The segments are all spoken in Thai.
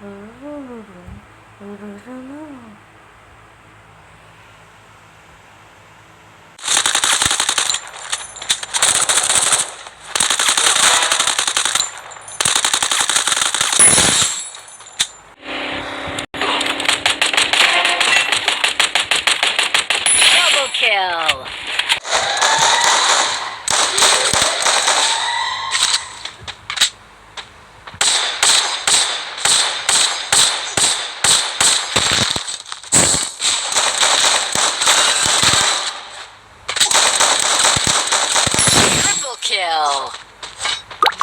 룰루루루 룰루루루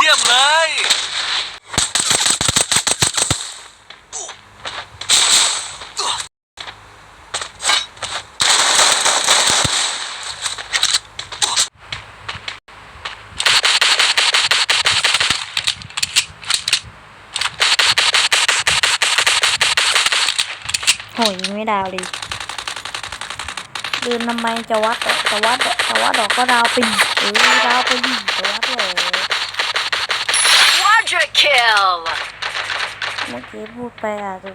ยี่ยมเลยโหยิงไม่ดาวเลยเดินทำไมจะวัดเหรอจะวัดเหรอจะวัดเหรอก็ดาวไปดิเออดาวไปดิจะวัดเหรอ Quadra kill. เมื่อกี้พูดไปอาจจะ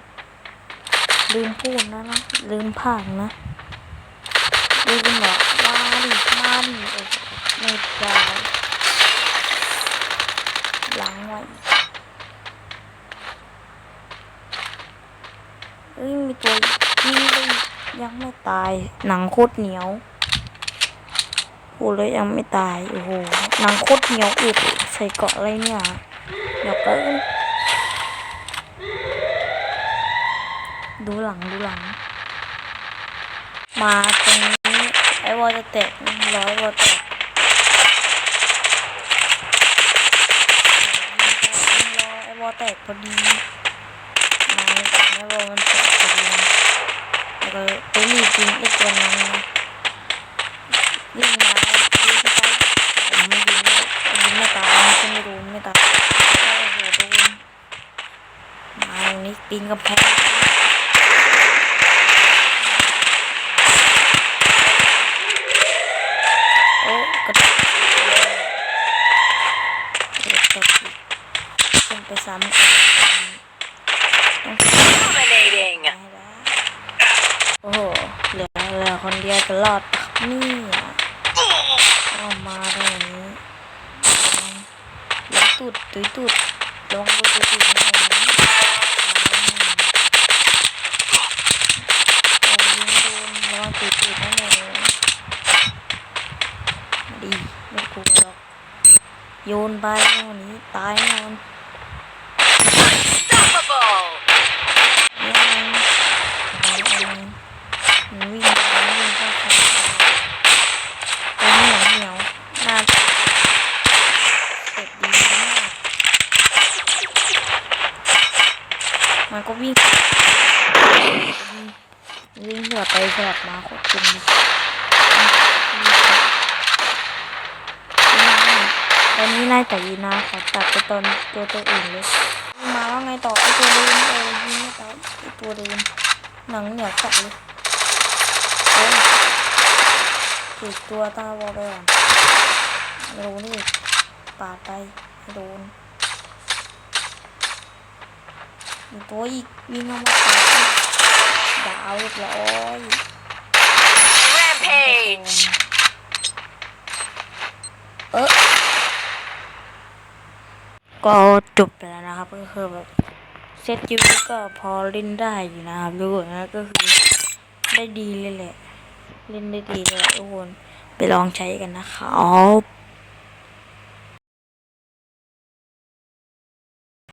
ลืมพูดนะนะลืมผ่านนะลืมเหรอมาดิมาดิเออไม่ได้หลังไว้เอ้ยมีตัวยิงเลยยังไม่ตาย หนังโคตรเหนียวพูดเลยยังไม่ตาย โอ้โห หนังโคตรเหนียวอึดใส่เกาะอะไรเนี่ย เดี๋ยวกินดูหลังดูหลัง มาตรงนี้ไอวอลจะแตกร้อยวอลแตกรอไอวอลแตกพอดีมาแต่ไอวอลมันแตกพอดีแล้วก็ไปรีบยิงไอตัวนั้นนะวิ่งมาวิ่งไปผมไม่ยิงไม่ยิงไม่ตายมันก็ไม่โดนไม่ตายโอ้โหโดนมาตรงนี้ ปีนกำแพงโอ้กระโดดกระโดดตกอีกขึ้นไปซ้ำต้องโอ้โหเหลือเหลือคนเดียวจะรอดนี่อะเอามาตรงนี้ล้วตุดตุยตุดลองดูตุยตุด ไม่กลัวหรอก โยนไปวันนี้ตายแน่นอน Unstoppable. เนี่ยมันอะไรอะไรมันวิ่งวิ่งเข้าไปตัวเหนียวเหนียวหน้าเจ็บดีมากมันก็วิ่งวิ่งสลับไปสลับมาโคตรจุงเลยต อนนี้ไล่แต่ยีนาขอตัดไปตอนตัวตัวอื่นเลยมาว่าไงต่อไอตัวเดิมเออยิงไม่ตายไอตัวเดิมหนังเหนียวจัดเลยติดตัวตาวอไปก่อนโดนนี่ปาดไปโดนตัวอีกวิ่งเข้ามาดอีกดาวเรียบร้อย Rampage. เออ ก็จบไปแล้วนะครับ ก็คือแบบเซตยูก็พอเล่นได้อยู่นะครับทุกคนนะก็คือได้ดีเลยแหละ เล่นได้ดีเลยทุกคนไปลองใช้กันนะครับ